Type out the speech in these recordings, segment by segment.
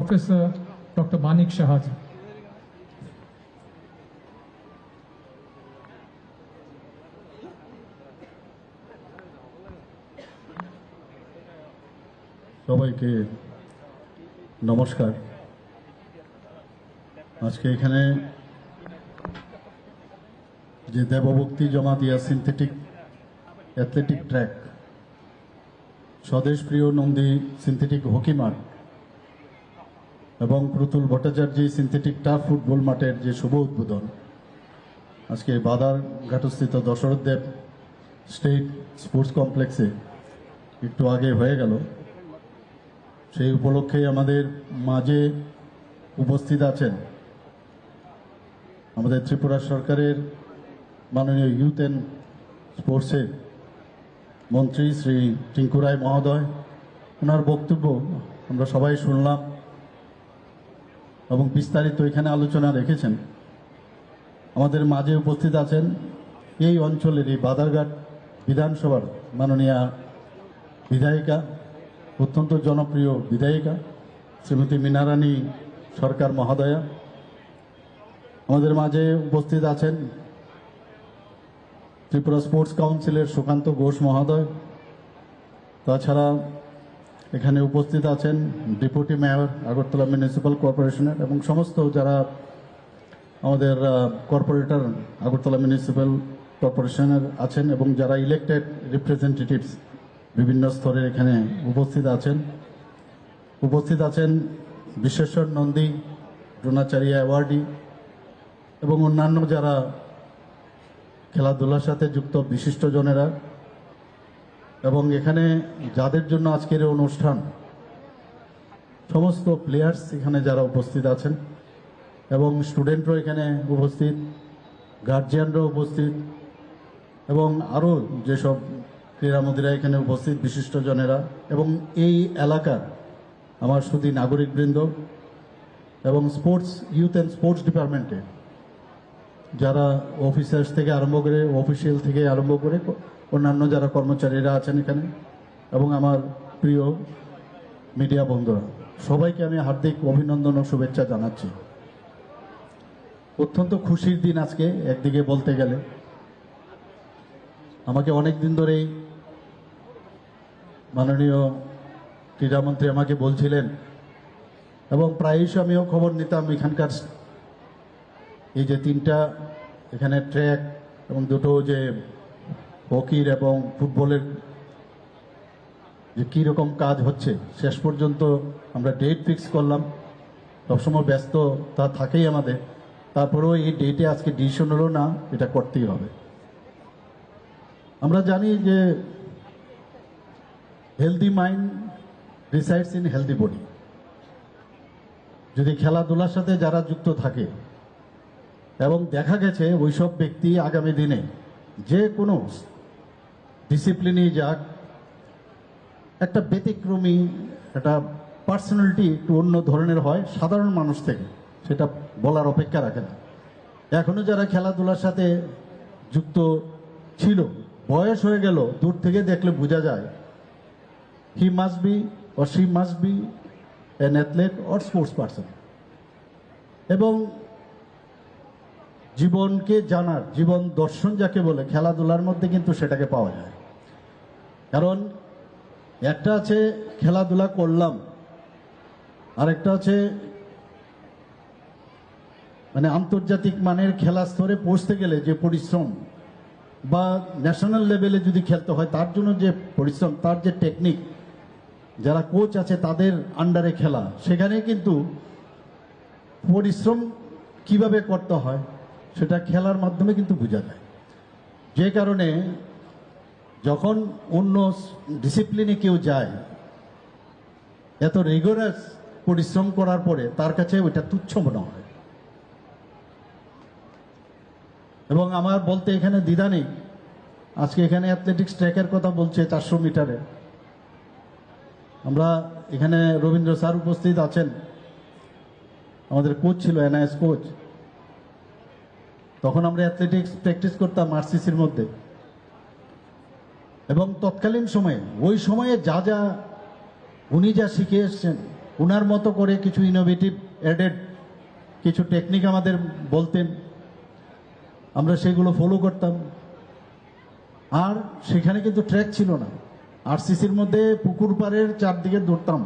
Professor Dr. Manik Shahaji. সবাইকে নমস্কার আজকে এখানে যে Debbhakti Jamatia synthetic athletic track Swadesh Priya Nandi synthetic hockey মাঠ এবং Pratul Bhattacharya synthetic turf football মাঠের যে শুভ উদ্বোধন, আজকে বাদার ঘাটস্থিত দশরথ দেব স্টেট স্পোর্টস কমপ্লেক্সে একটু আগে হয়ে গেল। সেই উপলক্ষে আমাদের মাঝে উপস্থিত আছেন আমাদের ত্রিপুরা সরকারের মাননীয় ইউথ অ্যান্ড স্পোর্টসের মন্ত্রী শ্রী টিঙ্কু রায় মহোদয়। ওনার বক্তব্য আমরা সবাই শুনলাম। এবং বিস্তারিত এখানে আলোচনা রেখেছেন। আমাদের মাঝে উপস্থিত আছেন এই অঞ্চলের এই বাদারঘাট বিধানসভার মাননীয়া বিধায়িকা, অত্যন্ত জনপ্রিয় বিধায়িকা, শ্রীমতী মিনারানী সরকার মহোদয়া। আমাদের মাঝে উপস্থিত আছেন ত্রিপুরা স্পোর্টস কাউন্সিলের সুকান্ত ঘোষ মহোদয়। তাছাড়া এখানে উপস্থিত আছেন ডেপুটি মেয়র আগরতলা মিউনিসিপ্যাল কর্পোরেশনের এবং সমস্ত যারা আমাদের কর্পোরেটর আগরতলা মিউনিসিপ্যাল কর্পোরেশনের আছেন এবং যারা ইলেক্টেড রিপ্রেজেন্টেটিভস বিভিন্ন স্তরের এখানে উপস্থিত আছেন। উপস্থিত আছেন বিশ্বেশ্বর নন্দী, দ্রোণাচার্য অ্যাওয়ার্ডি এবং অন্যান্য যারা খেলাধুলার সাথে যুক্ত বিশিষ্টজনেরা এবং এখানে যাদের জন্য আজকের অনুষ্ঠান, সমস্ত প্লেয়ার্স এখানে যারা উপস্থিত আছেন এবং স্টুডেন্টরাও এখানে উপস্থিত গার্জিয়ানরাও উপস্থিত এবং আরও যেসব ক্রীড়ামন্ত্রীরা এখানে উপস্থিত বিশিষ্টজনেরা এবং এই এলাকার আমার শুধু নাগরিকবৃন্দ এবং স্পোর্টস ইউথ অ্যান্ড স্পোর্টস ডিপার্টমেন্টে যারা অফিসার্স থেকে আরম্ভ করে অফিসিয়াল থেকে আরম্ভ করে অন্যান্য যারা কর্মচারীরা আছেন এখানে এবং আমার প্রিয় মিডিয়া বন্ধুরা, সবাইকে আমি হার্দিক অভিনন্দন ও শুভেচ্ছা জানাচ্ছি। অত্যন্ত খুশির দিন আজকে একদিকে বলতে গেলে। আমাকে অনেক দিন ধরেই মাননীয় ক্রীড়ামন্ত্রী আমাকে বলছিলেন এবং প্রায়শ আমিও খবর নিতাম এখানকার এই যে তিনটা, এখানে ট্র্যাক এবং দুটো যে হকির এবং ফুটবলের যে কীরকম কাজ হচ্ছে, শেষ পর্যন্ত আমরা ডেট ফিক্স করলাম। সবসময় ব্যস্ত তা থাকেই আমাদের। তারপরেও এই ডেটে আজকে ডিসিশন হলো না, এটা করতেই হবে। আমরা জানি যে healthy mind resides in healthy body যদি খেলাধুলার সাথে যারা যুক্ত থাকে, এবং দেখা গেছে ওইসব ব্যক্তি আগামী দিনে যে কোনো ডিসিপ্লিনই যাক, একটা ব্যতিক্রমী, একটা পার্সোনালিটি একটু অন্য ধরনের হয় সাধারণ মানুষ থেকে, সেটা বলার অপেক্ষা রাখে না। এখনও যারা খেলাধুলার সাথে যুক্ত ছিল, বয়স হয়ে গেল, দূর থেকে দেখলে বোঝা যায় he must be or she must be an athlete or sports person এবং জীবনকে জানার, জীবন দর্শন যাকে বলে, খেলাধুলার মধ্যে কিন্তু সেটাকে পাওয়া যায়। কারণ একটা আছে খেলাধুলা করলাম, আরেকটা আছে মানে আন্তর্জাতিক মানের খেলা স্তরে পৌঁছতে গেলে যে পরিশ্রম বা ন্যাশনাল লেভেলে যদি খেলতে হয়, তার জন্য যে পরিশ্রম, তার যে টেকনিক যারা কোচ আছে তাদের আন্ডারে খেলা, সেখানে কিন্তু পরিশ্রম কীভাবে করতে হয় সেটা খেলার মাধ্যমে কিন্তু বোঝা যায়। যে কারণে যখন অন্য ডিসিপ্লিনে কেউ যায়, এত রেগুলার পরিশ্রম করার পরে তার কাছে ওইটা তুচ্ছ মনে হয়। এবং আমার বলতে এখানে দ্বিধা নেই। আজকে এখানে অ্যাথলেটিক্স ট্র্যাকের কথা বলছে চারশো মিটারে। আমরা এখানে রবীন্দ্র স্যার উপস্থিত আছেন। আমাদের কোচ ছিল এনআইএস কোচ তখন আমরা অ্যাথলেটিক্স প্র্যাকটিস করতাম আরসিসির মধ্যে। এবং তৎকালীন সময়ে, ওই সময়ে যা যা উনি যা শিখে এসছেন ওনার মতো করে কিছু ইনোভেটিভ অ্যাডেড কিছু টেকনিক আমাদের বলতেন। আমরা সেগুলো ফলো করতাম। আর সেখানে কিন্তু ট্র্যাক ছিল না। আরসিসির মধ্যে পুকুর পাড়ের চারদিকে দৌড়তাম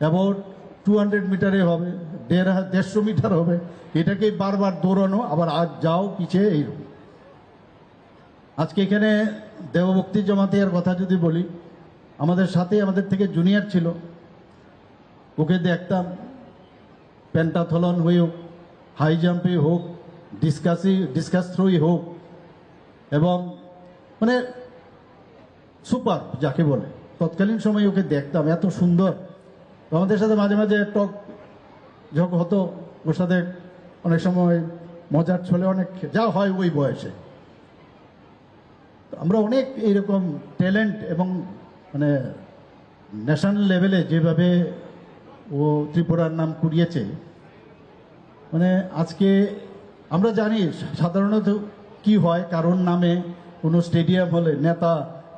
অ্যাবাউট টু হান্ড্রেড মিটারে হবে, দেড় দেড়শো মিটার হবে। এটাকে বারবার দৌড়ানো, আবার আজ যাও পিছিয়ে এইরকম। আজকে এখানে দেবভক্তি জমাতিয়ার কথা যদি বলি, আমাদের সাথে আমাদের থেকে জুনিয়র ছিল। ওকে দেখতাম প্যান্টাথলন হয়ে হোক, হাই জাম্পে হোক, ডিসকাসি, ডিসকাস থ্রোই হোক, এবং মানে সুপার যাকে বলে। তৎকালীন সময় ওকে দেখতাম, এত সুন্দর। আমাদের সাথে মাঝে মাঝে টক ঝক হতো, ওর সাথে অনেক সময় মজার ছলে অনেক যা হয় ওই বয়সে। আমরা অনেক এইরকম ট্যালেন্ট এবং মানে ন্যাশনাল লেভেলে যেভাবে ও ত্রিপুরার নাম কুড়িয়েছে মানে আজকে আমরা জানি সাধারণত কি হয়, কারোর নামে কোনো স্টেডিয়াম হলে নেতা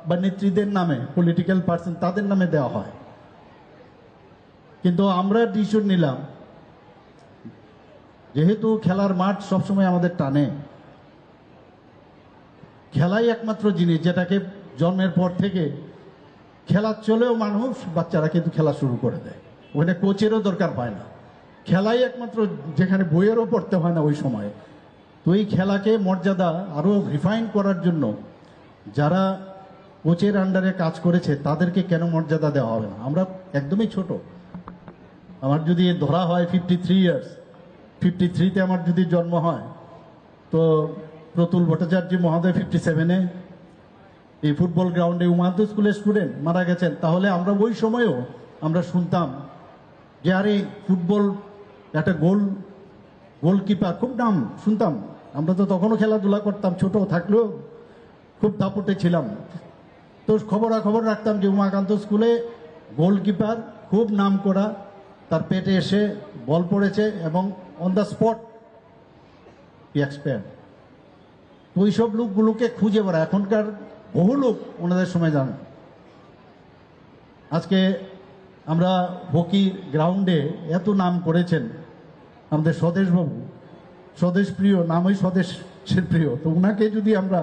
বা নেত্রীদের নামে পলিটিক্যাল পার্সন তাদের নামে দেওয়া হয়। কিন্তু আমরা ডিসিশন নিলাম, যেহেতু খেলার মাঠ সবসময় আমাদের টানে খেলাই একমাত্র জিনিস যেটাকে জন্মের পর থেকে খেলা চলেও মানুষ বাচ্চারা কিন্তু খেলা শুরু করে দেয়। ওখানে কোচেরও দরকার হয় না। খেলাই একমাত্র যেখানে বইয়েরও পড়তে হয় না ওই সময়। তো এই খেলাকে মর্যাদা আরও রিফাইন করার জন্য যারা কোচের আন্ডারে কাজ করেছে, তাদেরকে কেন মর্যাদা দেওয়া হবে না? আমরা একদমই ছোট। আমার যদি ধরা হয় ফিফটি থ্রি ইয়ার্স ফিফটি থ্রিতে আমার যদি জন্ম হয়, তো প্রতুল ভট্টাচার্য মহোদয় ফিফটি সেভেনে এই ফুটবল গ্রাউন্ডে উমান্ত স্কুলের স্টুডেন্ট মারা গেছেন। তাহলে আমরা ওই সময়েও আমরা শুনতাম যে আরে ফুটবল একটা গোল গোলকিপার খুব নাম শুনতাম। আমরা তো তখনও খেলাধুলা করতাম ছোট থাকলেও খুব দাপটে ছিলাম। তো খবরাখবর রাখতাম যে উমাকান্ত স্কুলে গোলকিপার খুব নাম করা, তার পেটে এসে বল পড়েছে এবং অন দ্য স্পট এক্সপায়ার তো ওইসব লোকগুলোকে খুঁজে বেড়া এখনকার বহু লোক ওনাদের সময় জানে। আজকে আমরা হকি গ্রাউন্ডে এত নাম করেছেন আমাদের স্বদেশবাবু। স্বদেশ প্রিয় নামই স্বদেশের প্রিয়। তো ওনাকে যদি আমরা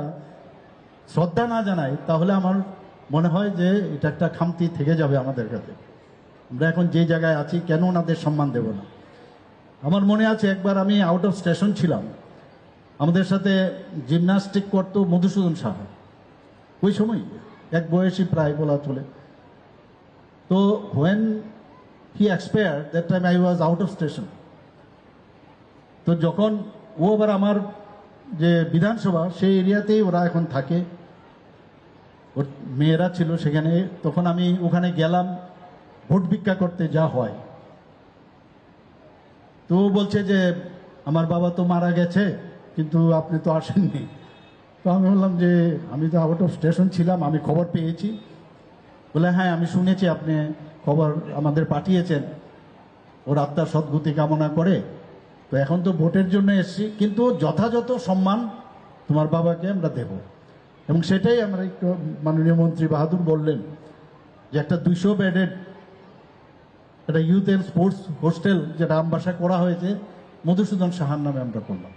শ্রদ্ধা না জানাই, তাহলে আমার মনে হয় যে এটা একটা খামতি থেকে যাবে আমাদের কাছে। আমরা এখন যে জায়গায় আছি, কেন ওনাদের সম্মান দেব না? আমার মনে আছে একবার আমি আউট অফ স্টেশন ছিলাম। আমাদের সাথে জিমনাস্টিক করতো মধুসূদন সাহা ওই সময় এক বয়সী প্রায় বলা চলে। তো when he expire that time I was out of station তো যখন ও আবার আমার যে বিধানসভা, সেই এরিয়াতেই ওরা এখন থাকে। ওর মেয়েরা ছিল সেখানে। তখন আমি ওখানে গেলাম ভোট ভিক্ষা করতে যা হয়। তো বলছে যে, আমার বাবা তো মারা গেছে। কিন্তু আপনি তো আসেননি। তো আমি বললাম যে, আমি তো আউট অফ স্টেশন ছিলাম, আমি খবর পেয়েছি। বলে হ্যাঁ আমি শুনেছি আপনি খবর আমাদের পাঠিয়েছেন। ওর আত্মার সদ্গতি কামনা করে। তো এখন তো ভোটের জন্য এসছি, কিন্তু যথাযথ সম্মান তোমার বাবাকে আমরা দেব। এবং সেটাই আমরা একটু মাননীয় মন্ত্রী বাহাদুর বললেন যে, একটা দুইশো বেডেড একটা ইউথ অ্যান্ড স্পোর্টস হোস্টেল যেটা আমবাসা করা হয়েছে, মধুসূদন সাহার নামে আমরা করলাম।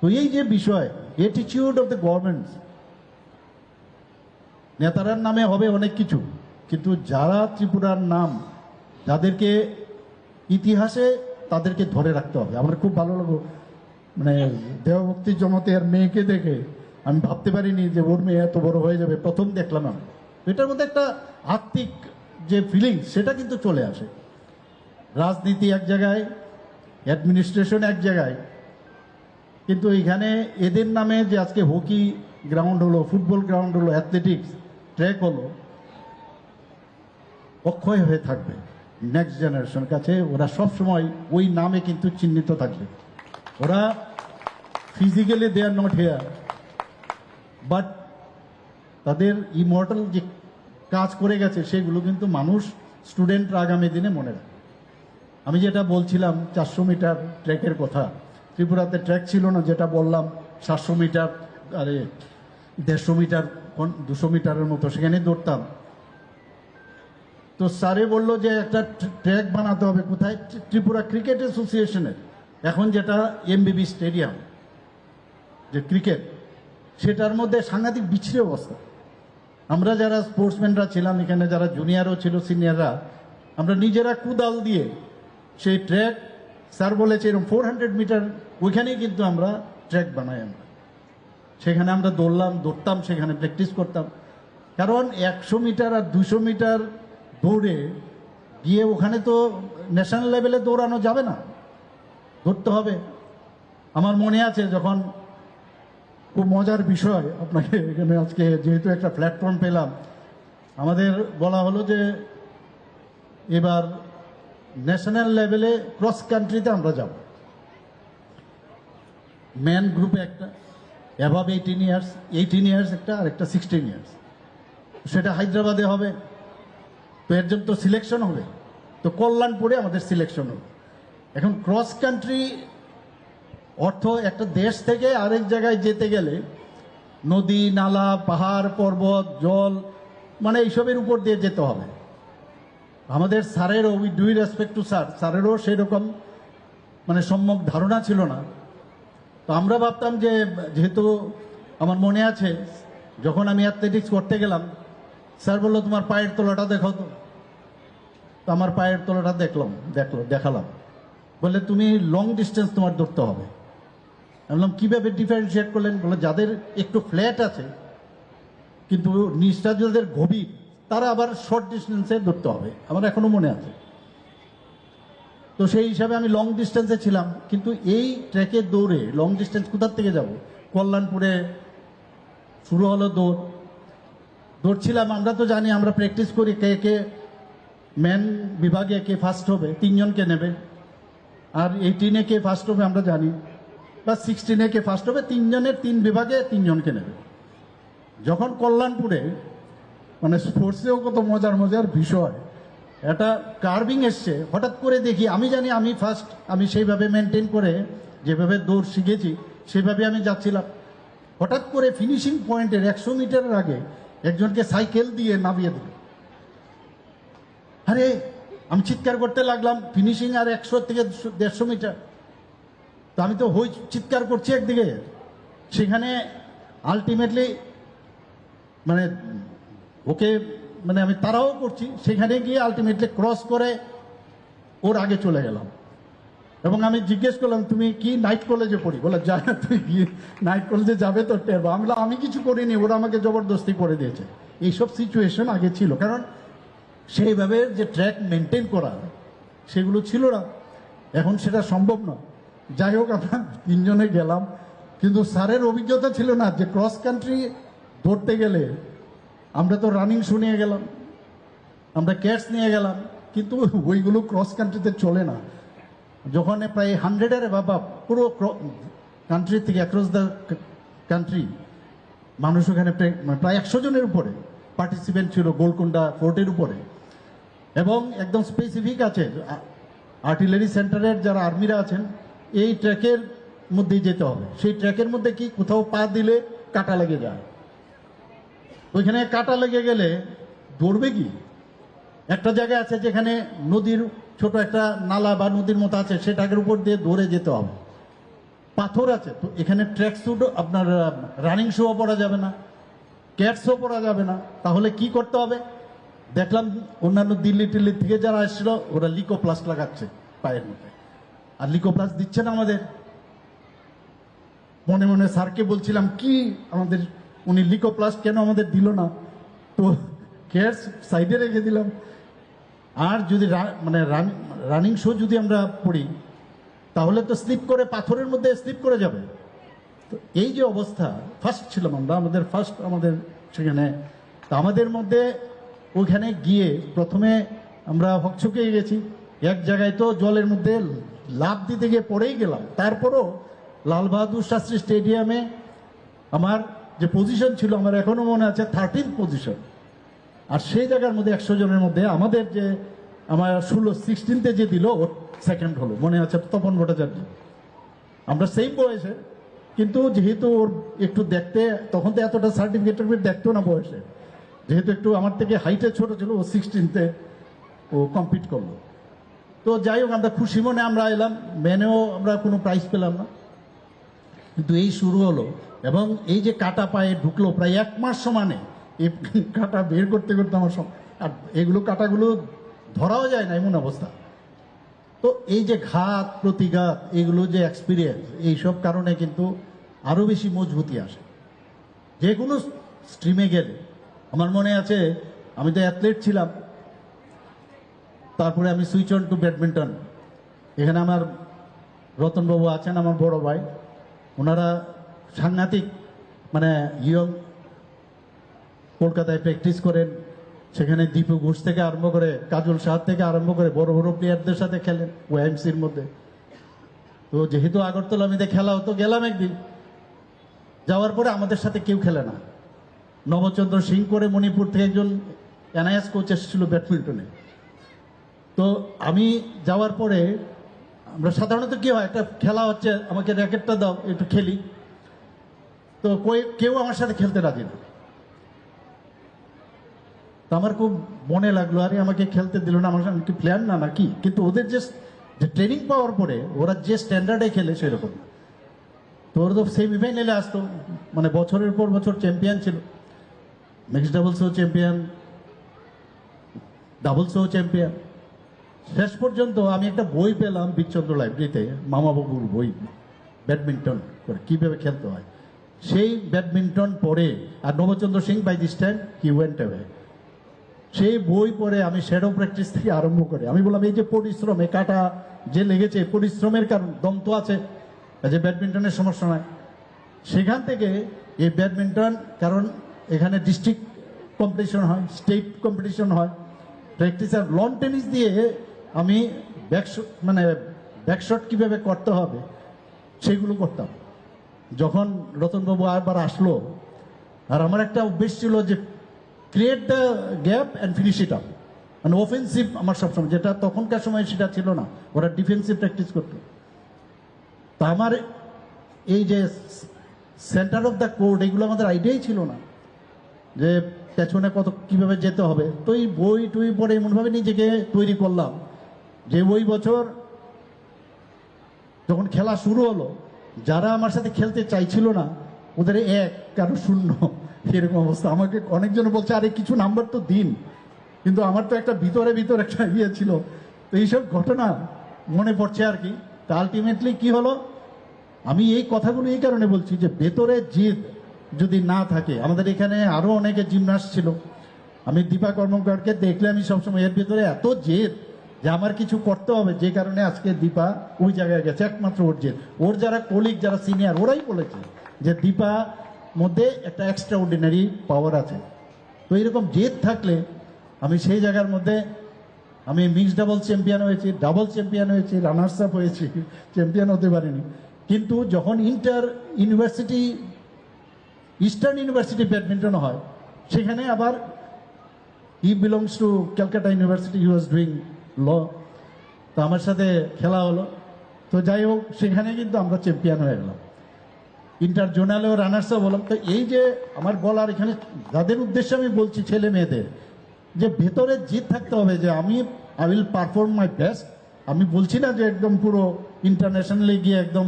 তো এই যে বিষয় এটিচিউড অফ দ্য গভর্নমেন্ট নেতারার নামে হবে অনেক কিছু, কিন্তু যারা ত্রিপুরার নাম, যাদেরকে ইতিহাসে তাদেরকে ধরে রাখতে হবে। আমার খুব ভালো লাগল মানে দেহভক্তি জমাতে আর মেয়েকে দেখে। আমি ভাবতে পারিনি যে ওর মেয়ে এত বড় হয়ে যাবে, প্রথম দেখলাম আমি। এটার মধ্যে একটা আত্মিক যে ফিলিংস সেটা কিন্তু চলে আসে। রাজনীতি এক জায়গায় অ্যাডমিনিস্ট্রেশন এক জায়গায় কিন্তু এখানে এদের নামে যে আজকে হকি গ্রাউন্ড হলো, ফুটবল গ্রাউন্ড হলো অ্যাথলেটিক্স ট্র্যাক হলো, অক্ষয় হয়ে থাকবে নেক্সট জেনারেশন কাছে। ওরা সব সময় ওই নামে কিন্তু চিহ্নিত থাকবে ওরা physically they are not here but তাদের ইমর্টাল যে কাজ করে গেছে, সেগুলো কিন্তু মানুষ স্টুডেন্টরা আগামী দিনে মনে রাখে। আমি যেটা বলছিলাম, চারশো মিটার ট্র্যাকের কথা ত্রিপুরাতে ট্র্যাক ছিল না, যেটা বললাম, সাতশো মিটার, আরে, দেড়শো মিটার দুশো মিটারের মতো সেখানে দৌড়তাম। তো স্যারে বলল যে একটা ট্র্যাক বানাতে হবে, কোথায়? ত্রিপুরা ক্রিকেট অ্যাসোসিয়েশনের। এখন যেটা এমবিবি স্টেডিয়াম, যে ক্রিকেট, সেটার মধ্যে সাংঘাতিক বিচ্ছিরি অবস্থা। আমরা যারা স্পোর্টসম্যানরা ছিলাম, এখানে যারা জুনিয়রও ছিল সিনিয়ররা আমরা নিজেরা কুদাল দিয়ে সেই ট্র্যাক স্যার বলেছে এরকম ফোর হান্ড্রেড মিটার ওইখানেই কিন্তু আমরা ট্র্যাক বানাই আমরা। সেখানে আমরা দৌড়লাম, দৌড়তাম, সেখানে প্র্যাকটিস করতাম। কারণ একশো মিটার আর দুশো মিটার দৌড়ে গিয়ে ওখানে তো ন্যাশনাল লেভেলে দৌড়ানো যাবে না। ধরতে হবে। আমার মনে আছে যখন খুব মজার বিষয় আপনাকে এখানে আজকে যেহেতু একটা প্ল্যাটফর্ম পেলাম, আমাদের বলা হলো যে এবার ন্যাশনাল লেভেলে ক্রস কান্ট্রিতে আমরা যাব। ম্যান গ্রুপে একটা above eighteen years eighteen years একটা, আর একটা সিক্সটিন ইয়ার্স সেটা হায়দ্রাবাদে হবে তো এর জন্য তো সিলেকশন হবে, তো কল্যাণপুরে আমাদের সিলেকশন হবে। এখন ক্রস কান্ট্রি অর্থ একটা দেশ থেকে আরেক জায়গায় যেতে গেলে নদী, নালা, পাহাড়, পর্বত, জল মানে এইসবের উপর দিয়ে যেতে হবে। আমাদের স্যারেরও we do respect to sir. স্যারেরও সেরকম মানে সম্যক ধারণা ছিল না। তো আমরা ভাবতাম যে, যেহেতু আমার মনে আছে, যখন আমি অ্যাথলেটিক্স করতে গেলাম, স্যার বলল, তোমার পায়ের তলাটা দেখাও তো। আমার পায়ের তলাটা দেখলাম, দেখল, দেখালাম। বললে, তুমি লং ডিস্টেন্স তোমার ধরতে হবে। আমি বললাম, কীভাবে ডিফারেন্সিয়েট করলেন? বলে যাদের একটু ফ্ল্যাট আছে, কিন্তু নিচটা যাদের গভীর তারা আবার শর্ট ডিস্টেন্সে ধরতে হবে, আমার এখনও মনে আছে। তো সেই হিসাবে আমি লং ডিস্টেন্সে ছিলাম, কিন্তু এই ট্র্যাকে দৌড়ে লং ডিস্টেন্স কোথার থেকে যাব? কল্যাণপুরে শুরু হলো দৌড়। দৌড়ছিলাম, আমরা তো জানি, আমরা প্র্যাকটিস করি কে কে ম্যান বিভাগে কে ফার্স্ট হবে তিনজনকে নেবে। আর এইটিনে কে ফার্স্ট হবে আমরা জানি, বা সিক্সটিনে কে ফার্স্ট হবে, তিনজনের তিন বিভাগে তিনজনকে নেবে। যখন কল্যাণপুরে মানে স্পোর্টসেও কত মজার মজার বিষয়। একটা কার্ভিং এসছে, হঠাৎ করে দেখি, আমি জানি আমি ফার্স্ট আমি সেইভাবে মেনটেন করে যেভাবে দৌড় শিখেছি, সেইভাবে আমি যাচ্ছিলাম। হঠাৎ করে ফিনিশিং পয়েন্টের একশো মিটারের আগে একজনকে সাইকেল দিয়ে নামিয়ে দিল। আরে, আমি চিৎকার করতে লাগলাম ফিনিশিং আর একশো থেকে দেড়শো মিটার তো আমি তো হই চিৎকার করছি একদিকে। সেখানে আলটিমেটলি মানে ওকে মানে আমি তারাও করছি, সেখানে গিয়ে আলটিমেটলি ক্রস করে ওর আগে চলে গেলাম। এবং আমি জিজ্ঞেস করলাম, তুমি কি নাইট কলেজে পড়ি? বলে যা না তুই গিয়ে নাইট কলেজে যাবে তো টের আমি আমি কিছু করিনি, ওরা আমাকে জবরদস্তি করে দিয়েছে। এইসব সিচুয়েশন আগে ছিল, কারণ সেইভাবে যে ট্র্যাক মেনটেন করা, সেগুলো ছিল না। এখন সেটা সম্ভব নয়। যাই হোক, আমরা তিনজনে গেলাম, কিন্তু স্যারের অভিজ্ঞতা ছিল না যে ক্রস কান্ট্রি ধরতে গেলে আমরা তো রানিং শু নিয়ে গেলাম, আমরা ক্যাটস নিয়ে গেলাম, কিন্তু ওইগুলো ক্রস কান্ট্রিতে চলে না। যখন প্রায় হান্ড্রেডের বাবা পুরো কান্ট্রি থেকে অ্যাক্রস দ্য কান্ট্রি মানুষ ওখানে মানে প্রায় একশো জনের উপরে পার্টিসিপেন্ট ছিল গোলকুন্ডা ফোর্টের উপরে। এবং একদম স্পেসিফিক আছে আর্টিলারি সেন্টারের যারা আর্মিরা আছেন, এই ট্র্যাকের মধ্যেই যেতে হবে। সেই ট্র্যাকের মধ্যে কি কোথাও পা দিলে কাটা লেগে যায়। ওইখানে কাটা লেগে গেলে দৌড়বে কি? একটা জায়গা আছে যেখানে নদীর ছোট একটা নালা বা নদীর মতো আছে সেটাকের উপর দিয়ে দৌড়ে যেতে হবে। পাথর আছে, তো এখানে ট্র্যাক স্যুট আপনার রানিং শুও পরা যাবে না ক্যাটসও পরা যাবে না। তাহলে কি করতে হবে? দেখলাম অন্যান্য দিল্লি টিল্লি থেকে যারা এসেছিল, ওরা লিকো প্লাস লাগাচ্ছে পায়ের মধ্যে। আর লিকো প্লাস দিচ্ছে না আমাদের। মনে মনে স্যারকে বলছিলাম, কি আমাদের উনি লিকো প্লাস কেন আমাদের দিল না? তো ক্যাটস সাইডে রেখে দিলাম। আর যদি মানে রানিং শো যদি আমরা পড়ি, তাহলে তো স্লিপ করে পাথরের মধ্যে স্লিপ করে যাবে। তো এই যে অবস্থা ফার্স্ট ছিলাম আমরা, আমাদের ফার্স্ট আমাদের সেখানে। তা আমাদের মধ্যে ওইখানে গিয়ে প্রথমে আমরা হকচকে গেছি। এক জায়গায় তো জলের মধ্যে লাভ দিতে গিয়ে পড়েই গেলাম। তারপরও লাল বাহাদুর শাস্ত্রী স্টেডিয়ামে আমার যে পজিশন ছিল আমার এখনও মনে আছে থার্টিন পজিশন আর সেই জায়গার মধ্যে একশো জনের মধ্যে আমাদের যে আমার ষোলো সিক্সটিনতে যে দিল ওর সেকেন্ড হলো। মনে আছে তপন ভট্টাচার্য? আমরা সেম বয়সে, কিন্তু যেহেতু ওর একটু দেখতে, তখন তো এতটা সার্টিফিকেট দেখতো না বয়সে। যেহেতু একটু আমার থেকে হাইটে ছোট ছিল, ও সিক্সটিনতে ও কম্পিট করল। তো যাই হোক, আমরা খুশি মনে আমরা এলাম। মেনেও আমরা কোনো প্রাইজ পেলাম না। কিন্তু এই শুরু হলো এবং এই যে কাটা পায়ে ঢুকলো প্রায় এক মাস সমানে এই কাটা বের করতে করতে আমার আর এগুলো কাটাগুলো ধরাও যায় না এমন অবস্থা। তো এই যে ঘাত, প্রতিঘাত, এগুলো যে এক্সপিরিয়েন্স এইসব কারণে কিন্তু আরও বেশি মজবুতি আসে। যে কোনো স্ট্রিমে গেলে, আমার মনে আছে, আমি তো অ্যাথলেট ছিলাম, তারপরে আমি সুইচ অন টু ব্যাডমিন্টন এখানে আমার রতনবাবু আছেন, আমার বড় ভাই। ওনারা সাংঘাতিক মানে ইয়ং কলকাতায় প্র্যাকটিস করেন, সেখানে দীপু ঘোষ থেকে আরম্ভ করে, কাজল সাহার থেকে আরম্ভ করে, বড় বড় প্লেয়ারদের সাথে খেলেন ওএমসির মধ্যে। তো যেহেতু আগরতলা আমিতে খেলা হতো, গেলাম একদিন। যাওয়ার পরে আমাদের সাথে কেউ খেলে না। নবচন্দ্র সিং করে মণিপুর থেকে একজন এনআইএস কোচ এসেছিল ব্যাডমিন্টনে। তো আমি যাওয়ার পরে আমরা সাধারণত কি হয়, একটা খেলা হচ্ছে, আমাকে র্যাকেটটা দাও, একটু খেলি। তো কেউ আমার সাথে খেলতে রাজি না। তো আমার খুব মনে লাগল, আরে আমাকে খেলতে দিল না, আমার সঙ্গে কি প্ল্যান না নাকি কিন্তু ওদের যে ট্রেনিং পাওয়ার পরে ওরা যে স্ট্যান্ডার্ডে খেলে সেরকম তো ওরা তো সেমিফাইনালে আসতো মানে বছরের পর বছর চ্যাম্পিয়ন ছিল। মিক্সড ডাবলসও চ্যাম্পিয়ন ডাবলসও চ্যাম্পিয়ন শেষ পর্যন্ত আমি একটা বই পেলাম বিচ্চন্দ্র লাইব্রেরিতে মামা বাবুর বই ব্যাডমিন্টন করে, কীভাবে খেলতে হয়। সেই ব্যাডমিন্টন পড়ে আর Nabachandra Singh by this time he went away সেই বই পড়ে আমি শ্যাডো প্র্যাকটিস থেকে আরম্ভ করে, আমি বললাম, এই যে পরিশ্রম এ কাটা যে লেগেছে, পরিশ্রমের কারণ, দম তো আছে যে ব্যাডমিন্টনের সমস্যা নয়। সেখান থেকে এই ব্যাডমিন্টন, কারণ এখানে ডিস্ট্রিক্ট কম্পিটিশন হয় স্টেট কম্পিটিশন হয় প্র্যাকটিস আর লন টেনিস দিয়ে আমি ব্যাক মানে ব্যাকশট কীভাবে করতে হবে, সেগুলো করতাম। যখন রতনবাবু আবার আসলো, আর আমার একটা অভ্যেস ছিল যে create the gap and finish it up মানে অফেন্সিভ আমার সবসময়, যেটা তখনকার সময় সেটা ছিল না, ওরা ডিফেন্সিভ প্র্যাকটিস করতো। তা আমার এই যে সেন্টার অফ দ্য কোর্ট এগুলো আমাদের আইডিয়াই ছিল না, যে পেছনে কত, কীভাবে যেতে হবে। তো এই বই টই পড়ে এমনভাবে নিজেকে তৈরি করলাম, যে ওই বছর যখন খেলা শুরু হলো যারা আমার সাথে খেলতে চাইছিল না, ওদের এক কারও শূন্য। এরকম অবস্থা। আমাকে অনেকজন বলছে, আরে, কিছু নাম্বার তো দিন। কিন্তু আমার তো একটা ভিতরে ভিতরে একটা ইয়ে ছিল। তো এইসব ঘটনা মনে পড়ছে আর কি। তা আলটিমেটলি কি হলো? আমি এই কথাগুলো এই কারণে বলছি যে, ভেতরে জিদ যদি না থাকে, আমাদের এখানে আরও অনেকে জিমনাস্ট ছিল। আমি দীপা কর্মকারকে দেখলে আমি সবসময় এর ভেতরে এত জেদ যে আমার কিছু করতে হবে, যে কারণে আজকে দীপা ওই জায়গায় গেছে, একমাত্র ওর জেদ ওর যারা কলিগ যারা সিনিয়র ওরাই বলেছে যে দীপা মধ্যে একটা এক্সট্রা অর্ডিনারি পাওয়ার আছে। তো এরকম জেদ থাকলে আমি সেই জায়গার মধ্যে আমি মিক্স ডাবল চ্যাম্পিয়ন হয়েছি ডাবল চ্যাম্পিয়ন হয়েছি রানার্স আপ হয়েছি চ্যাম্পিয়ন হতে পারিনি। কিন্তু যখন inter university eastern university badminton হয়, সেখানে আবার he belongs to Calcutta university you was doing law. তো আমার সাথে খেলা হলো। তো যাই হোক, সেখানে কিন্তু আমরা চ্যাম্পিয়ন হয়ে গেলাম। ইন্টার জোনালেও রানার্সও বললাম। তো এই যে আমার বলার এখানে যাদের উদ্দেশ্যে আমি বলছি ছেলে মেয়েদের, যে ভেতরে জিত থাকতে হবে যে আমি I will perform my best আমি বলছি না যে একদম পুরো ইন্টারন্যাশনালে গিয়ে একদম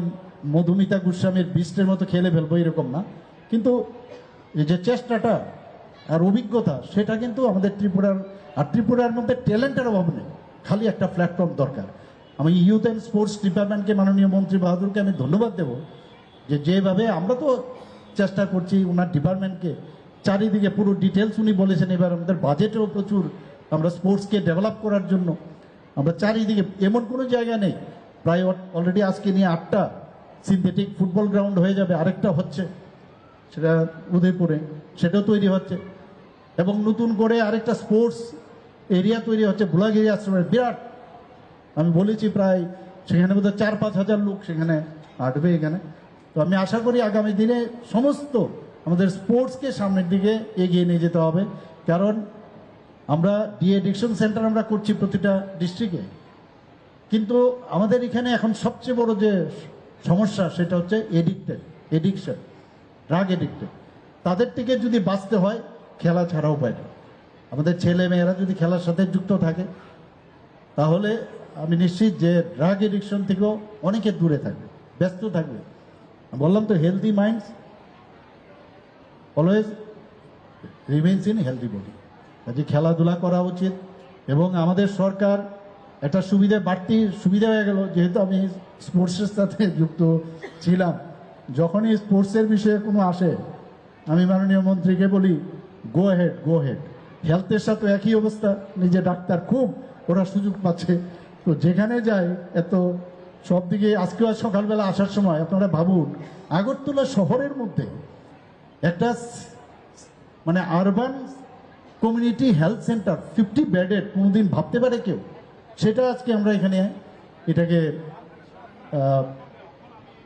মধুমিতা গোস্বামীর বিস্টের মতো খেলে ফেলব এরকম না। কিন্তু এই যে চেষ্টাটা আর অভিজ্ঞতা, সেটা কিন্তু আমাদের ত্রিপুরার, আর ত্রিপুরার মধ্যে ট্যালেন্টের অভাব নেই। খালি একটা প্ল্যাটফর্ম দরকার। আমি ইউথ অ্যান্ড স্পোর্টস ডিপার্টমেন্টকে মাননীয় মন্ত্রী বাহাদুরকে আমি ধন্যবাদ দেবো যে যেভাবে আমরা তো চেষ্টা করছি ওনার ডিপার্টমেন্টকে চারিদিকে পুরো ডিটেলস উনি বলেছেন, এবার আমাদের বাজেটেও প্রচুর আমরা স্পোর্টসকে ডেভেলপ করার জন্য। আমরা চারিদিকে, এমন কোনো জায়গা নেই, প্রায় অলরেডি আজকে নিয়ে আটটা সিনথেটিক ফুটবল গ্রাউন্ড হয়ে যাবে, আরেকটা হচ্ছে সেটা উদয়পুরে, সেটাও তৈরি হচ্ছে। এবং নতুন করে আরেকটা স্পোর্টস এরিয়া তৈরি হচ্ছে, ভোলাগিরি আশ্রমের বিরাট। আমি বলেছি প্রায় সেখানে বোধহয় চার পাঁচ হাজার লোক সেখানে আটবে এখানে। তো আমি আশা করি আগামী দিনে সমস্ত আমাদের স্পোর্টসকে সামনের দিকে এগিয়ে নিয়ে যেতে হবে। কারণ আমরা ডি এডিকশন সেন্টার আমরা করছি প্রতিটা ডিস্ট্রিক্টে। কিন্তু আমাদের এখানে এখন সবচেয়ে বড় যে সমস্যা সেটা হচ্ছে এডিক্টেড, এডিকশন, ড্রাগ এডিক্টেড। তাদের থেকে যদি বাঁচতে হয়, খেলা ছাড়াও উপায় আমাদের ছেলে মেয়েরা যদি খেলার সাথে যুক্ত থাকে, তাহলে আমি নিশ্চিত যে ড্রাগ এডিকশন থেকেও অনেকে দূরে থাকবে, ব্যস্ত থাকবে। বললাম তো healthy minds always remains in healthy body কাজে খেলাধুলা করা উচিত এবং আমাদের সরকার একটা সুবিধা, বাড়তি সুবিধা হয়ে গেল, যেহেতু আমি স্পোর্টসের সাথে যুক্ত ছিলাম। যখনই স্পোর্টসের বিষয়ে কোনো আসে, আমি মাননীয় মন্ত্রীকে বলি গো হেড গো হেড হেলথের সাথে একই অবস্থা নিজে ডাক্তার খুব, ওরা সুযোগ পাচ্ছে। তো যেখানে যায়, এত সব দিকে আজকে আজ সকালবেলা আসার সময় আপনারা ভাবুন, আগরতলা শহরের মধ্যে একটা মানে urban community health centre fifty বেডের কোনোদিন ভাবতে পারে কেউ? সেটা আজকে আমরা এখানে এটাকে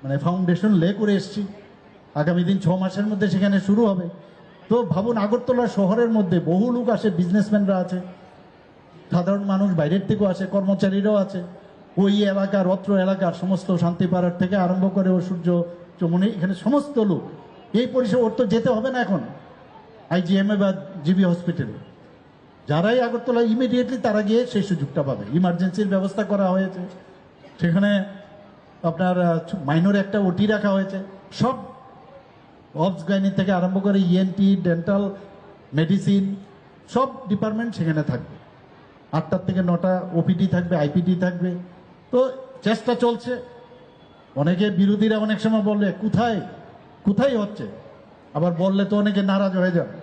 মানে ফাউন্ডেশন লে করে এসেছি। আগামী দিন ছ মাসের মধ্যে সেখানে শুরু হবে। তো ভাবুন, আগরতলা শহরের মধ্যে বহু লোক আসে বিজনেসম্যানরা আছে। সাধারণ মানুষ বাইরের থেকেও আসে, কর্মচারীরাও আছে। ওই এলাকার অত্র এলাকার সমস্ত শান্তিপাড়ার থেকে আরম্ভ করে ও সূর্য চমনি, এখানে সমস্ত লোক। এই পরিষেবা ওর তো যেতে হবে না এখন। আইজিএমএ বা জিবি হসপিটালে। যারাই আগরতলা ইমিডিয়েটলি তারা গিয়ে সেই সুযোগটা পাবে। ইমার্জেন্সির ব্যবস্থা করা হয়েছে। সেখানে আপনার মাইনর একটা ওটি রাখা হয়েছে। সব অবস গাইনি থেকে আরম্ভ করে ইএনটি ডেন্টাল মেডিসিন সব ডিপার্টমেন্ট সেখানে থাকবে। আটটার থেকে নটা ওপিডি থাকবে আইপিডি থাকবে। তো চেষ্টা চলছে। অনেকে বিরোধীরা অনেক সময় বললে কোথায়? কোথায় হচ্ছে? আবার বললে তো অনেকে নারাজ হয়ে যাবে।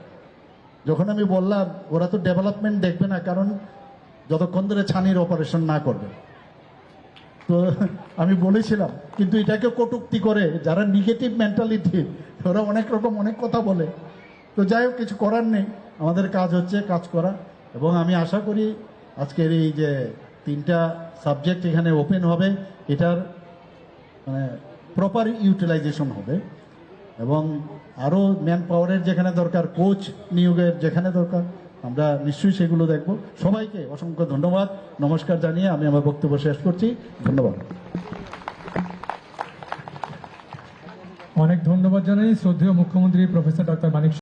যখন আমি বললাম, ওরা তো ডেভেলপমেন্ট দেখবে না, কারণ যতক্ষণ ধরে ছানির অপারেশন না করবে। তো আমি বলেছিলাম, কিন্তু এটাকে কটুক্তি করে যারা নেগেটিভ মেন্টালিটি ওরা অনেক রকম অনেক কথা বলে। তো যাই হোক, কিছু করার নেই, আমাদের কাজ হচ্ছে কাজ করা। এবং আমি আশা করি আজকের এই যে তিনটা সাবজেক্ট এখানে ওপেন হবে, এটার মানে প্রপার ইউটিলাইজেশন হবে। এবং আরও ম্যান পাওয়ারের যেখানে দরকার কোচ নিয়োগের যেখানে দরকার আমরা নিশ্চয়ই সেগুলো দেখব। সবাইকে অসংখ্য ধন্যবাদ। নমস্কার জানিয়ে আমি আমার বক্তব্য শেষ করছি। ধন্যবাদ। অনেক ধন্যবাদ জানাই। শ্রদ্ধেয় মুখ্যমন্ত্রী প্রফেসর ডক্টর মানিক